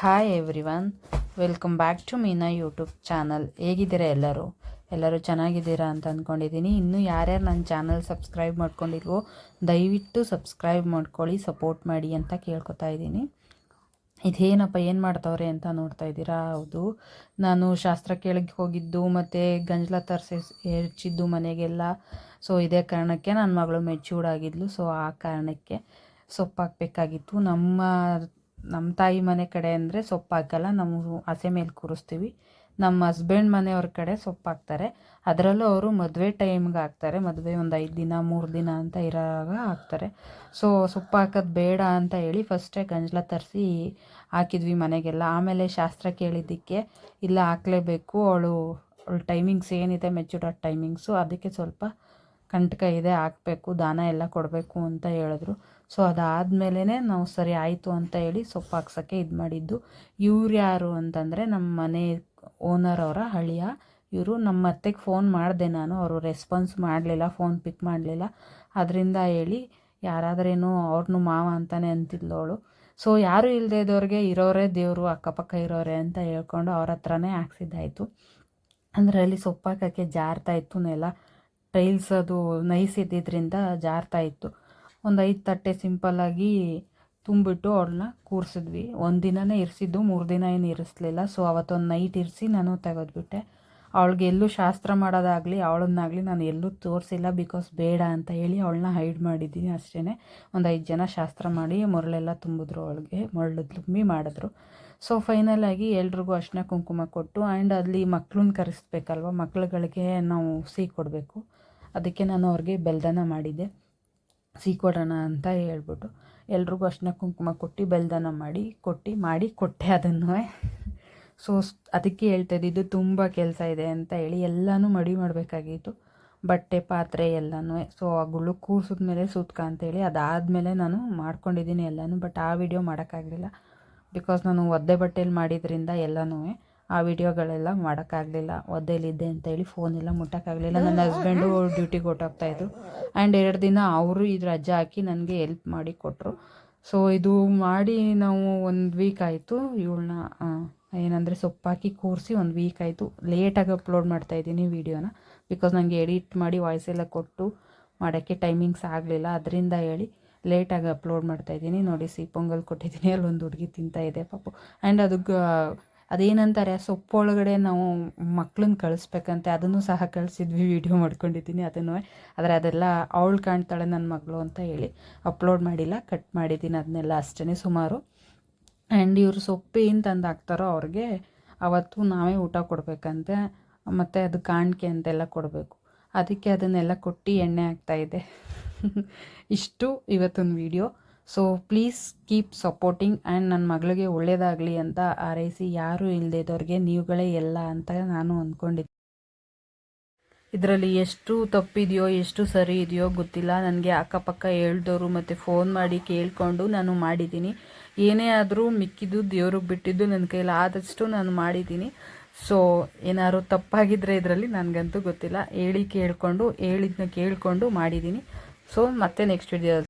Hi everyone welcome back to Meena YouTube channel ಹೇಗಿದ್ದೀರಾ ಎಲ್ಲರೂ? ಎಲ್ಲರೂ ಚೆನ್ನಾಗಿದ್ದೀರಾ ಅಂತ ಅಂದ್ಕೊಂಡಿದ್ದೀನಿ ಇನ್ನೂ ಯಾರ್ಯಾರು ನನ್ನ ಚಾನಲ್ ಸಬ್ಸ್ಕ್ರೈಬ್ ಮಾಡ್ಕೊಂಡಿಲ್ವೋ, ದಯವಿಟ್ಟು ಸಬ್ಸ್ಕ್ರೈಬ್ ಮಾಡ್ಕೊಳ್ಳಿ ಸಪೋರ್ಟ್ ಮಾಡಿ ಅಂತ ಕೇಳ್ಕೊತಾ ಇದ್ದೀನಿ. ಇದೇನಪ್ಪ, ಏನು ಮಾಡ್ತಾವ್ರೆ ಅಂತ ನೋಡ್ತಾ ಇದ್ದೀರಾ? ಹೌದು, ನಾನು ಶಾಸ್ತ್ರ ಕೇಳಕ್ಕೆ ಹೋಗಿದ್ದು, ಮತ್ತು ಗಂಜಲ ತರಿಸಿ ಹೆಚ್ಚಿದ್ದು ಮನೆಗೆಲ್ಲ. ಸೊ ಇದೇ ಕಾರಣಕ್ಕೆ ನನ್ನ ಮಗಳು ಆಗಿದ್ಲು. ಸೊ ಆ ಕಾರಣಕ್ಕೆ ಸೊಪ್ಪು ಹಾಕಬೇಕಾಗಿತ್ತು ನಮ್ಮ ನಮ್ಮ ತಾಯಿ ಮನೆ ಕಡೆ ಅಂದರೆ ಸೊಪ್ಪು ಹಾಕಲ್ಲ ನಾವು ಹಸೆ ಮೇಲೆ ಕೂರಿಸ್ತೀವಿ. ನಮ್ಮ ಹಸ್ಬೆಂಡ್ ಮನೆಯವ್ರ ಕಡೆ ಸೊಪ್ಪು ಹಾಕ್ತಾರೆ. ಅದರಲ್ಲೂ ಅವರು ಮದುವೆ ಟೈಮ್ಗೆ ಹಾಕ್ತಾರೆ. ಮದುವೆ ಒಂದು ಐದು ದಿನ, ಮೂರು ದಿನ ಅಂತ ಇರೋವಾಗ ಹಾಕ್ತಾರೆ. ಸೊ ಸೊಪ್ಪು ಹಾಕೋದು ಬೇಡ ಅಂತ ಹೇಳಿ ಫಸ್ಟೇ ಗಂಜಲ ತರಿಸಿ ಹಾಕಿದ್ವಿ ಮನೆಗೆಲ್ಲ. ಆಮೇಲೆ ಶಾಸ್ತ್ರ ಕೇಳಿದ್ದಕ್ಕೆ, ಇಲ್ಲ ಹಾಕಲೇಬೇಕು, ಅವಳು ಅವಳು ಟೈಮಿಂಗ್ಸ್ ಏನಿದೆ ಮೆಚ್ಯೂರ್ಡ್ ಟೈಮಿಂಗ್ಸು ಅದಕ್ಕೆ ಸ್ವಲ್ಪ ಕಂಟಕ ಇದೆ, ಹಾಕಬೇಕು, ದಾನ ಎಲ್ಲ ಕೊಡಬೇಕು ಅಂತ ಹೇಳಿದ್ರು. ಸೊ ಅದಾದಮೇಲೆ ನಾವು ಸರಿ ಆಯಿತು ಅಂತ ಹೇಳಿ ಸೊಪ್ಪು ಹಾಕ್ಸೋಕ್ಕೆ ಇದು ಮಾಡಿದ್ದು. ಇವ್ರು ಯಾರು ಅಂತಂದರೆ ನಮ್ಮ ಮನೆ ಓನರ್ ಅವರ ಹಳಿಯ ಇವರು ನಮ್ಮ ಅತ್ತೆಗೆ ಫೋನ್ ಮಾಡಿದೆ ನಾನು. ಅವರು ರೆಸ್ಪಾನ್ಸ್ ಮಾಡಲಿಲ್ಲ ಫೋನ್ ಪಿಕ್ ಮಾಡಲಿಲ್ಲ. ಅದರಿಂದ ಹೇಳಿ ಯಾರಾದ್ರೇನು ಅವ್ರನ್ನೂ ಮಾವ ಅಂತಲೇ ಅಂತಿದ್ಲವಳು ಸೊ ಯಾರೂ ಇಲ್ಲದೆ ಇದ್ದವ್ರಿಗೆ ಇರೋರೇ ದೇವರು, ಅಕ್ಕಪಕ್ಕ ಇರೋರೆ ಅಂತ ಹೇಳ್ಕೊಂಡು ಅವ್ರ ಹತ್ರನೇ ಹಾಕ್ಸಿದ್ದಾಯಿತು. ಅಂದರೆ ಅಲ್ಲಿ ಸೊಪ್ಪು ಹಾಕೋಕ್ಕೆ ಜಾರ್ತಾ ಇತ್ತು ನೆಲ. ಟೈಲ್ಸ್ ಅದು ನೈಸ್ ಇದ್ದಿದ್ದರಿಂದ ಜಾರ್ತಾ ಇತ್ತು. ಒಂದು ಐದು ತಟ್ಟೆ ಸಿಂಪಲ್ಲಾಗಿ ತುಂಬಿಟ್ಟು ಅವ್ಳನ್ನ ಕೂರಿಸಿದ್ವಿ. ಒಂದು ದಿನವೇ ಇರಿಸಿದ್ದು, ಮೂರು ದಿನ ಏನು ಇರಿಸ್ಲಿಲ್ಲ. ಸೊ ಅವತ್ತೊಂದು ನೈಟ್ ಇರಿಸಿ ನಾನು ತೆಗೆದ್ಬಿಟ್ಟೆ. ಅವಳಿಗೆ ಎಲ್ಲೂ ಶಾಸ್ತ್ರ ಮಾಡೋದಾಗಲಿ, ಅವಳನ್ನಾಗಲಿ ನಾನು ಎಲ್ಲೂ ತೋರಿಸಿಲ್ಲ ಬಿಕಾಸ್ ಬೇಡ ಅಂತ ಹೇಳಿ ಅವಳನ್ನ ಹೈಡ್ ಮಾಡಿದ್ದೀನಿ ಅಷ್ಟೇ ಒಂದು ಐದು ಜನ ಶಾಸ್ತ್ರ ಮಾಡಿ ಮೊರಳೆಲ್ಲ ತುಂಬಿದ್ರು ಅವಳಿಗೆ, ಮೊರಳು ತುಂಬಿ ಮಾಡಿದ್ರು. ಸೊ ಫೈನಲಾಗಿ ಎಲ್ರಿಗೂ ಅರ್ಶಿನ ಕುಂಕುಮ ಕೊಟ್ಟು ಆ್ಯಂಡ್ ಅಲ್ಲಿ ಮಕ್ಳನ್ನ ಕರೆಸ್ಬೇಕಲ್ವ ಮಕ್ಕಳುಗಳಿಗೆ ನಾವು ಸಿಹಿ ಕೊಡಬೇಕು. ಅದಕ್ಕೆ ನಾನು ಅವ್ರಿಗೆ ಬೆಲ್ದನ ಮಾಡಿದ್ದೆ. ಸಿಹಿ ಕೊಡೋಣ ಅಂತ ಹೇಳ್ಬಿಟ್ಟು ಎಲ್ರಿಗೂ ಅರ್ಶಿನ ಕುಂಕುಮ ಕೊಟ್ಟು ಬೆಲ್ದನ ಮಾಡಿ, ಕೊಟ್ಟು, ಮಾಡಿ ಕೊಟ್ಟೆ ಅದನ್ನು ಸೊ, ಅದಕ್ಕೆ ಹೇಳ್ತಾ ಇದ್ದಿದ್ದು ತುಂಬ ಕೆಲಸ ಇದೆ ಅಂತ ಹೇಳಿ ಎಲ್ಲನೂ ಮಡಿ ಮಾಡಬೇಕಾಗಿತ್ತು. ಬಟ್ಟೆ, ಪಾತ್ರೆ ಎಲ್ಲನೂ. ಸೊ ಆ ಗುಳು ಕೂರ್ಸಿದ ಮೇಲೆ ಸೂತ್ಕ ಅಂತೇಳಿ ಅದಾದಮೇಲೆ ನಾನು ಮಾಡ್ಕೊಂಡಿದ್ದೀನಿ ಎಲ್ಲನೂ ಬಟ್ ಆ ವಿಡಿಯೋ ಮಾಡೋಕ್ಕಾಗಲಿಲ್ಲ. ಬಿಕಾಸ್ ನಾನು ಒದ್ದೆ ಬಟ್ಟೆಯಲ್ಲಿ ಮಾಡಿದ್ರಿಂದ ಎಲ್ಲನೂ ಆ ವಿಡಿಯೋಗಳೆಲ್ಲ ಮಾಡೋಕ್ಕಾಗಲಿಲ್ಲ. ಒದ್ದೆಲಿದ್ದೆ ಅಂತೇಳಿ ಫೋನೆಲ್ಲ ಮುಟ್ಟೋಕ್ಕಾಗಲಿಲ್ಲ. ನನ್ನ ಹಸ್ಬೆಂಡು ಡ್ಯೂಟಿಗೆ ಹೊಟ್ಟೋಗ್ತಾಯಿದ್ರು ಆ್ಯಂಡ್ ಎರಡು ದಿನ ಅವರು ಇದು ರಜೆ ಹಾಕಿ ನನಗೆ ಎಲ್ಪ್ ಮಾಡಿ ಕೊಟ್ಟರು ಸೊ ಇದು ಮಾಡಿ ನಾವು ಒಂದು ವೀಕ್ ಆಯಿತು. ಇವಳನ್ನ ಏನಂದರೆ ಸೊಪ್ಪಾಕಿ ಕೂರಿಸಿ ಒಂದು ವೀಕ್ ಆಯಿತು. ಲೇಟಾಗಿ ಅಪ್ಲೋಡ್ ಮಾಡ್ತಾ ಇದ್ದೀನಿ ವೀಡಿಯೋನ ಬಿಕಾಸ್ ನನಗೆ ಎಡಿಟ್ ಮಾಡಿ ವಾಯ್ಸ್ ಎಲ್ಲ ಕೊಟ್ಟು ಮಾಡೋಕ್ಕೆ ಟೈಮಿಂಗ್ಸ್ ಆಗಲಿಲ್ಲ. ಅದರಿಂದ ಹೇಳಿ ಲೇಟಾಗಿ ಅಪ್ಲೋಡ್ ಮಾಡ್ತಾಯಿದ್ದೀನಿ ನೋಡಿ ಸಿ ಪೊಂಗಲ್ ಕೊಟ್ಟಿದ್ದೀನಿ. ಅಲ್ಲೊಂದು ಹುಡುಗಿ ತಿಂತಾಯಿದೆ ಪಾಪು. ಆ್ಯಂಡ್ ಅದು ಅದೇನಂತಾರೆ ಸೊಪ್ಪು ಒಳಗಡೆ ನಾವು ಮಕ್ಳನ್ನ ಕಳಿಸ್ಬೇಕಂತೆ, ಅದನ್ನು ಸಹ ಕಳಿಸಿದ್ವಿ, ವಿಡಿಯೋ ಮಾಡ್ಕೊಂಡಿದ್ದೀನಿ ಅದನ್ನು. ಆದರೆ ಅದೆಲ್ಲ ಅವಳು ಕಾಣ್ತಾಳೆ ನನ್ನ ಮಗಳು ಅಂತ ಹೇಳಿ ಅಪ್ಲೋಡ್ ಮಾಡಿಲ್ಲ, ಕಟ್ ಮಾಡಿದ್ದೀನಿ ಅದನ್ನೆಲ್ಲ ಅಷ್ಟೇ ಸುಮಾರು. ಆ್ಯಂಡ್ ಇವರು ಸೊಪ್ಪು ಏನು ತಂದು ಹಾಕ್ತಾರೋ ಅವ್ರಿಗೆ ಅವತ್ತು ನಾವೇ ಊಟ ಕೊಡಬೇಕಂತೆ, ಮತ್ತು ಅದು ಕಾಣಿಕೆ ಅಂತೆಲ್ಲ ಕೊಡಬೇಕು. ಅದಕ್ಕೆ ಅದನ್ನೆಲ್ಲ ಕೊಟ್ಟು ಎಣ್ಣೆ ಹಾಕ್ತಾಯಿದ್ದೆ ಇಷ್ಟು ಇವತ್ತೊಂದು video. So please keep supporting and ನನ್ನ ಮಗಳಿಗೆ ಒಳ್ಳೆಯದಾಗಲಿ ಅಂತ ಆರೈಸಿ ಯಾರೂ ಇಲ್ಲದೆ ಇದ್ದವ್ರಿಗೆ ನೀವುಗಳೇ ಎಲ್ಲ ಅಂತ ನಾನು ಅಂದ್ಕೊಂಡಿದ್ದೆ. ಇದರಲ್ಲಿ ಎಷ್ಟು ತಪ್ಪಿದೆಯೋ, ಎಷ್ಟು ಸರಿ ಇದೆಯೋ ಗೊತ್ತಿಲ್ಲ. ನನಗೆ ಅಕ್ಕಪಕ್ಕ ಹೇಳ್ದವರು ಮತ್ತು ಫೋನ್ ಮಾಡಿ ಕೇಳಿಕೊಂಡು ನಾನು ಮಾಡಿದ್ದೀನಿ. ಏನೇ ಆದರೂ ಮಿಕ್ಕಿದ್ದು, ದೇವ್ರಿಗೆ ಬಿಟ್ಟಿದ್ದು ನನ್ನ ಕೈಲಿ ಆದಷ್ಟು ನಾನು ಮಾಡಿದ್ದೀನಿ. ಸೊ ಏನಾದ್ರು ತಪ್ಪಾಗಿದ್ದರೆ ಇದರಲ್ಲಿ ನನಗಂತೂ ಗೊತ್ತಿಲ್ಲ. ಹೇಳಿ ಕೇಳಿಕೊಂಡು, ಹೇಳಿದ್ನ ಕೇಳಿಕೊಂಡು ಮಾಡಿದ್ದೀನಿ. ಸೊ ಮತ್ತೆ ನೆಕ್ಸ್ಟ್ ವಿಡಿಯೋ